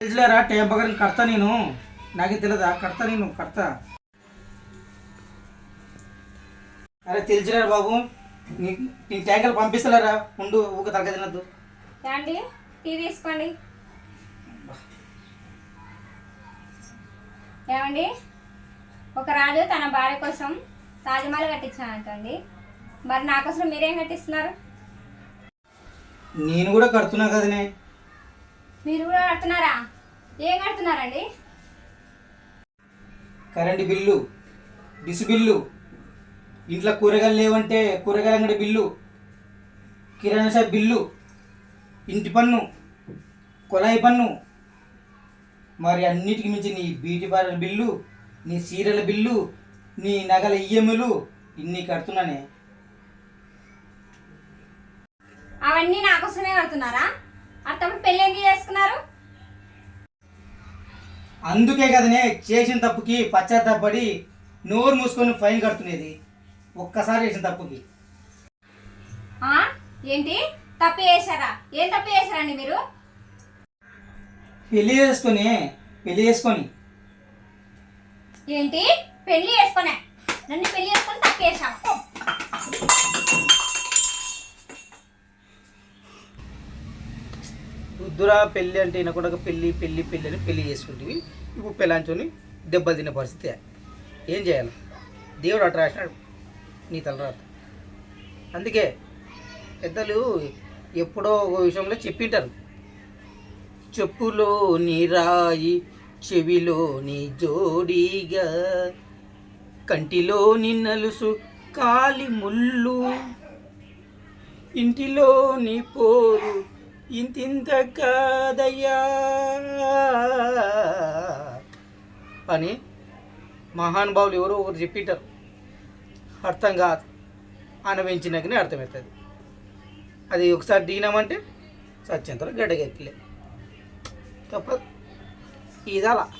తెలుసులేరా time ప్రకారం కడతా నేను. నాకే తెలియదా కడతా నేను కడతా. అరే తెలిసిరా బాబు. నీ నీ ట్యాంకర్లు పంపిస్తలేరా? ఉండు ఊక తగ్గ తినద్దు. ఏమండి టీ తీసుకోండి. ఏమండి? ఒక రాజు తన భార్య కోసం తాజ్మహల్ కట్టించానంటండి మరి నా కోసం మీరేం కట్టిస్తున్నారు? నేను కూడా కడుతున్నా కదనే. మీరు కూడా కడుతున్నారా? ఏం కడుతున్నారండి? కరెంటు బిల్లు డిస్ బిల్లు ఇంట్లో కూరగాయలు లేవంటే కూరగాయల అంగడి బిల్లు కిరాణా షాప్ బిల్లు ఇంటి పన్ను కొలాయి పన్ను మరి అన్నిటికి మించి నీ బ్యూటీ పార్లర్ బిల్లు నీ సీరియల్ బిల్లు నీ నగల ఈఎంలు ఇన్ని కడుతున్నానే. అవన్నీ నా కోసమే కడుతున్నారా? అత్తప్పుడు పెళ్ళి ఎందుకు చేసుకున్నారు? అందుకే కదనే చేసిన తప్పుకి పశ్చాత్తాపడి నోరు మూసుకొని ఫైన్ కడుతున్నది. ఒక్కసారి చేసిన తప్పుకి. ఆ? ఏంటి? తప్పు చేశారా? ఏం తప్పు చేశారండి మీరు? పెళ్ళి చేసుకొని పెళ్ళి చేసుకొని. ఏంటి? పెళ్ళి చేసుకునే. నన్ను పెళ్ళి చేసుకొని తప్పు చేశావు. దురా పెళ్ళి అంటే ఈయన కూడా పెళ్ళి పెళ్ళి పెళ్ళి అని పెళ్ళి చేసుకుంటుంది ఇప్పుడు పెళ్ళాంచుని దెబ్బలు తినే పరిస్థితి ఏం చేయాలి? దేవుడు అట్లా రాసినాడు. నీ తలరాత అందుకే పెద్దలు ఎప్పుడో ఒక విషయంలో చెప్పింటారు. చెప్పులో నీ రాయి చెవిలో నీ జోడీగా కంటిలో నిన్నలుసు కాలి ముళ్ళు ఇంటిలో నీ పోరు ఇంతింత కాదయ్యా. అని మహానుభావులు ఎవరో ఒకరు చెప్పింటారు అర్థం కాదు. అనుభవించినాకనే అర్థమవుతుంది. అది ఒకసారి దిగినామంటే సత్యంతరం గడ్డగెక్కలే తప్పదు. ఇదలా.